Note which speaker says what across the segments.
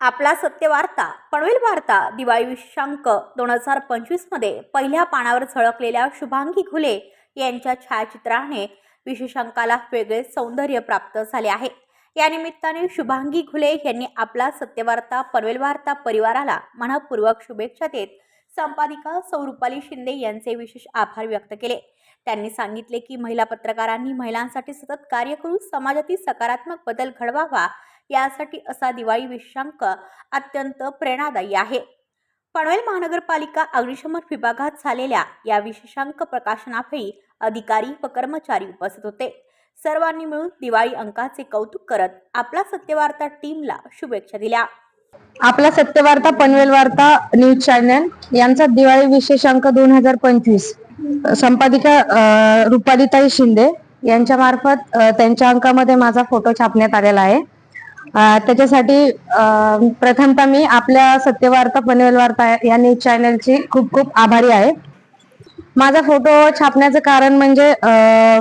Speaker 1: आपला सत्यवार्ता पनवेल वार्ता दिवाळी विशांक दोन हजार पंचवीसमध्ये पहिल्या पानावर झळकलेल्या शुभांगी घुले यांच्या छायाचित्राने विशेषांकाला वेगळे सौंदर्य प्राप्त झाले आहे. या निमित्ताने शुभांगी घुले यांनी आपला सत्यवार्ता पनवेलवार्ता परिवाराला मनपूर्वक शुभेच्छा देत संपादिका सौ रुपाली शिंदे यांचे विशेष आभार व्यक्त केले. त्यांनी सांगितले की महिला पत्रकारांनी महिलांसाठी सतत कार्य करून समाजातील सकारात्मक बदल घडवावा यासाठी असा दिवाळी विशांक अत्यंत प्रेरणादायी आहे. पनवेल महानगरपालिका अग्निशमन विभागात झालेल्या या विशेषांक प्रकाशनावेळी अधिकारी व कर्मचारी उपस्थित होते. सर्वांनी मिळून दिवाळी अंकाचे कौतुक करत आपला सत्यवार्ता टीमला शुभेच्छा दिल्या.
Speaker 2: आपला सत्यवार्ता पनवेल वार्ता न्यूज चॅनल यांचा दिवाळी विशेष अंक दोन हजार पंचवीस. संपादिका अ, रुपालीताई शिंदे यांच्या मार्फत त्यांच्या अंकामध्ये माझा फोटो छापण्यात आलेला आहे. त्याच्यासाठी प्रथमतः मी आपल्या सत्यवार्ता पनवेल वार्ता या न्यूज चॅनलची खूप खूप आभारी आहे. माझा फोटो छापण्याचं कारण म्हणजे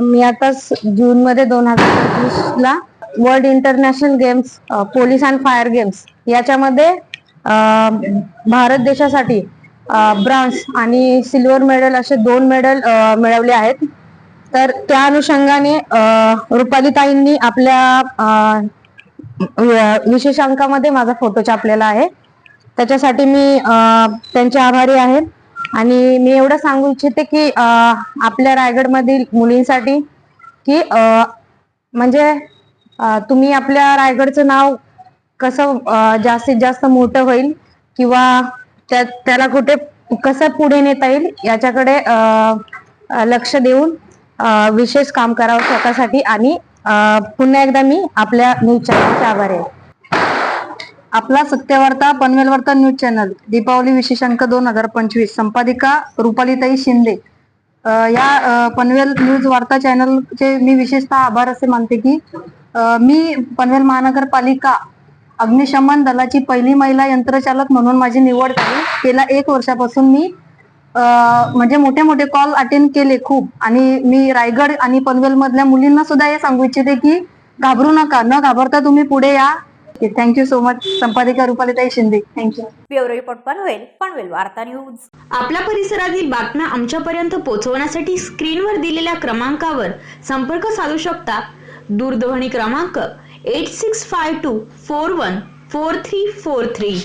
Speaker 2: मी आता जून मध्ये दोन हजार एकवीस ला world international games police and fire games याच्यामध्ये भारत देशासाठी ब्रॉन्झ आणि सिल्वर मेडल असे दोन मेडल मिळवले आहेत. तर त्या अनुषंगाने रुपालीताईंनी आपल्या विशेषांकामध्ये माझा फोटो छापलेला आहे. त्याच्यासाठी मी त्यांचे आभारी आहे. आणि मी एवढं सांगू इच्छिते की आपल्या रायगडमधील मुलींसाठी की म्हणजे तुम्ही आपल्या रायगडचं नाव कसं जास्तीत जास्त मोठं होईल किंवा त्या त्याला कुठे कसं पुढे नेता येईल याच्याकडे लक्ष देऊन विशेष काम करावं स्वतःसाठी आणि पुन्हा एकदा मी आपल्या न्यूज चॅनलचे आभार आहे. आपला सत्यवार्ता पनवेलवार्ता न्यूज चॅनल दीपावली विशेषांक दोन हजार पंचवीस संपादिका रुपालीताई शिंदे. या पनवेल न्यूज वार्ता चॅनलचे मी विशेषतः आभार असे मानते की मी पनवेल महानगरपालिका अग्निशमन दलाची पहिली महिला यंत्रचालक म्हणून माझी निवड झाली. गेल्या एक वर्षापासून मी म्हणजे मोठे मोठे कॉल अटेंड केले खूप. आणि मी रायगड आणि पनवेल मधल्या मुलींना सुद्धा हे सांगू इच्छिते की घाबरू नका न घाबरता तुम्ही पुढे या. Thank you so much संपादिका Rupalitai Shinde. Thank you
Speaker 1: bureau report Panvel Panvel Varta news.
Speaker 3: आपल्या परिसरातील बातम्या आमच्यापर्यंत पोहोचवण्यासाठी स्क्रीनवर दिलेल्या क्रमांकावर संपर्क साधू शकता. दूरध्वनी क्रमांक eight six five two four one four three four three